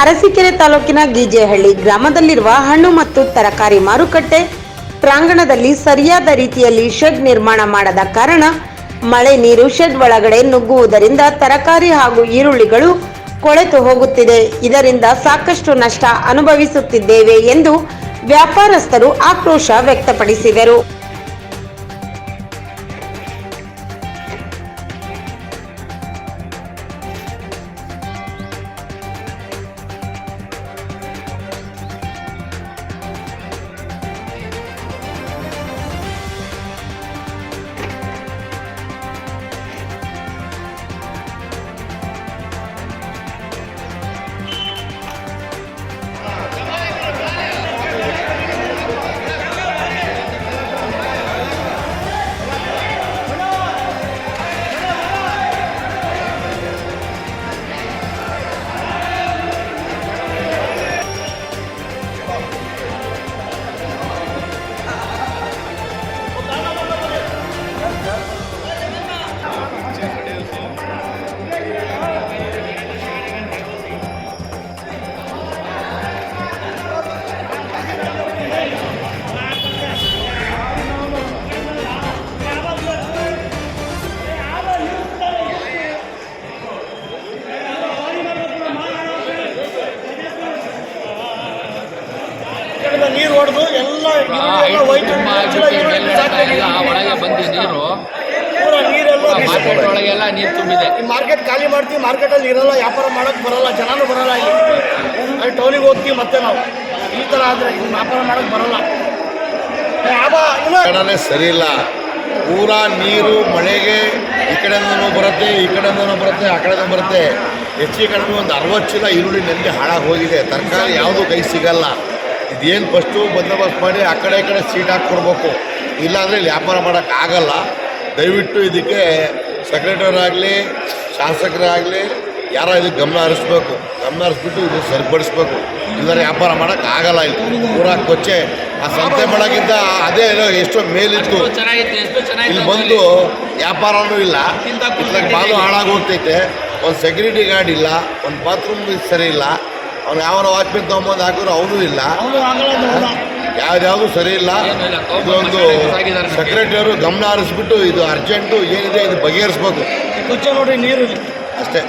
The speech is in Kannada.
ಅರಸೀಕೆರೆ ತಾಲೂಕಿನ ಗೀಜೆಹಳ್ಳಿ ಗ್ರಾಮದಲ್ಲಿರುವ ಹಣ್ಣು ಮತ್ತು ತರಕಾರಿ ಮಾರುಕಟ್ಟೆ ಪ್ರಾಂಗಣದಲ್ಲಿ ಸರಿಯಾದ ರೀತಿಯಲ್ಲಿ ಶೆಡ್ ನಿರ್ಮಾಣ ಮಾಡದ ಕಾರಣ ಮಳೆ ನೀರು ಶೆಡ್ ಒಳಗಡೆ ನುಗ್ಗುವುದರಿಂದ ತರಕಾರಿ ಹಾಗೂ ಈರುಳ್ಳಿಗಳು ಕೊಳೆತು ಹೋಗುತ್ತಿದೆ. ಇದರಿಂದ ಸಾಕಷ್ಟು ನಷ್ಟ ಅನುಭವಿಸುತ್ತಿದ್ದೇವೆ ಎಂದು ವ್ಯಾಪಾರಸ್ಥರು ಆಕ್ರೋಶ ವ್ಯಕ್ತಪಡಿಸಿದರು. ನೀರು ಹೊಡೆದು ಎಲ್ಲ. ಒಳಗೆ ಬಂದು ನೀರು. ಪೂರ ನೀರೆಲ್ಲ ಮಾರ್ಕೆಟ್ ಒಳಗೆಲ್ಲ ನೀರು ತುಂಬಿದೆ. ಈ ಮಾರ್ಕೆಟ್ ಖಾಲಿ ಮಾಡ್ತೀವಿ ಮಾರ್ಕೆಟಲ್ಲಿ ಇರಲ್ಲ ವ್ಯಾಪಾರ ಮಾಡಕ್ ಬರಲ್ಲ ಜನನೂ ಬರಲ್ಲ ಇಲ್ಲಿ. ಅಲ್ಲಿ ಟೌನಿಗೆ ಹೋಗ್ತೀವಿ ಮತ್ತೆ ನಾವು. ಈ ಥರ ಆದರೆ ಇಲ್ಲಿ ವ್ಯಾಪಾರ ಮಾಡಕ್ ಬರಲ್ಲ. ಕಡೆನೇ ಸರಿ ಇಲ್ಲ. ಪೂರಾ ನೀರು ಮಳೆಗೆ ಈ ಕಡೆಯಿಂದನೂ ಬರುತ್ತೆ ಈ ಕಡೆಯಿಂದನೂ ಬರುತ್ತೆ ಆ ಕಡೆಯಿಂದ ಬರುತ್ತೆ. ಹೆಚ್ಚಿಗೆ ಕಡಿಮೆ ಒಂದು ಅರವತ್ತು ಚೀಲ ಈರುಳ್ಳಿ ನೆನ್ನೆ ಹಾಳಾಗಿ ಹೋಗಿದೆ. ತರಕಾರಿ ಯಾವುದೂ ಕೈ ಸಿಗಲ್ಲ. ಇದೇನು ಫಸ್ಟು ಬಂದೋಬಸ್ತ್ ಮಾಡಿ ಆ ಕಡೆ ಈ ಕಡೆ ಸೀಟ್ ಹಾಕ್ಕೊಡ್ಬೇಕು ಇಲ್ಲಾಂದರೆ ಇಲ್ಲಿ ವ್ಯಾಪಾರ ಮಾಡೋಕ್ಕಾಗಲ್ಲ ದಯವಿಟ್ಟು ಇದಕ್ಕೆ ಸೆಕ್ರೆಟರಿ ಆಗಲಿ ಶಾಸಕರಾಗಲಿ ಯಾರೋ ಇದಕ್ಕೆ ಗಮನ ಹರಿಸ್ಬೇಕು. ಗಮನ ಹರಿಸ್ಬಿಟ್ಟು ಇದು ಸರಿಪಡಿಸ್ಬೇಕು. ಇಲ್ಲಾಂದ್ರೆ ವ್ಯಾಪಾರ ಮಾಡೋಕ್ಕಾಗಲ್ಲ ಇಲ್ಲಿ. ಪೂರಾ ಕೊಚ್ಚೆ. ಆ ಸಂತೆ ಮಾಡೋಕ್ಕಿಂತ ಅದೇ ಎಷ್ಟೋ ಮೇಲಿತ್ತು. ಇಲ್ಲಿ ಬಂದು ವ್ಯಾಪಾರನೂ ಇಲ್ಲ. ಬಾಲು ಹಾಳಾಗೋಗ್ತೈತೆ. ಒಂದು ಸೆಕ್ಯೂರಿಟಿ ಗಾರ್ಡ್ ಇಲ್ಲ. ಒಂದು ಬಾತ್ರೂಮ್ ಸರಿ ಇಲ್ಲ. ಅವ್ನು ಯಾವ ವಾಚ್ಮೆನ್ ತಗೊಂಬಂದು ಹಾಕಿದ್ರು ಅವನು ಇಲ್ಲ. ಯಾವ್ದ್ಯಾವುದು ಸರಿ ಇಲ್ಲ. ಇದೊಂದು. ಸೆಕ್ರೆಟರಿಯವರು ಗಮನ ಹರಿಸ್ಬಿಟ್ಟು ಇದು ಅರ್ಜೆಂಟು ಏನಿದೆ ಇದು ಬಗೆಹರಿಸ್ಬೇಕು. ಕೊಚ್ಚೆ ನೋಡ್ರಿ ನೀರು ಅಷ್ಟೇ.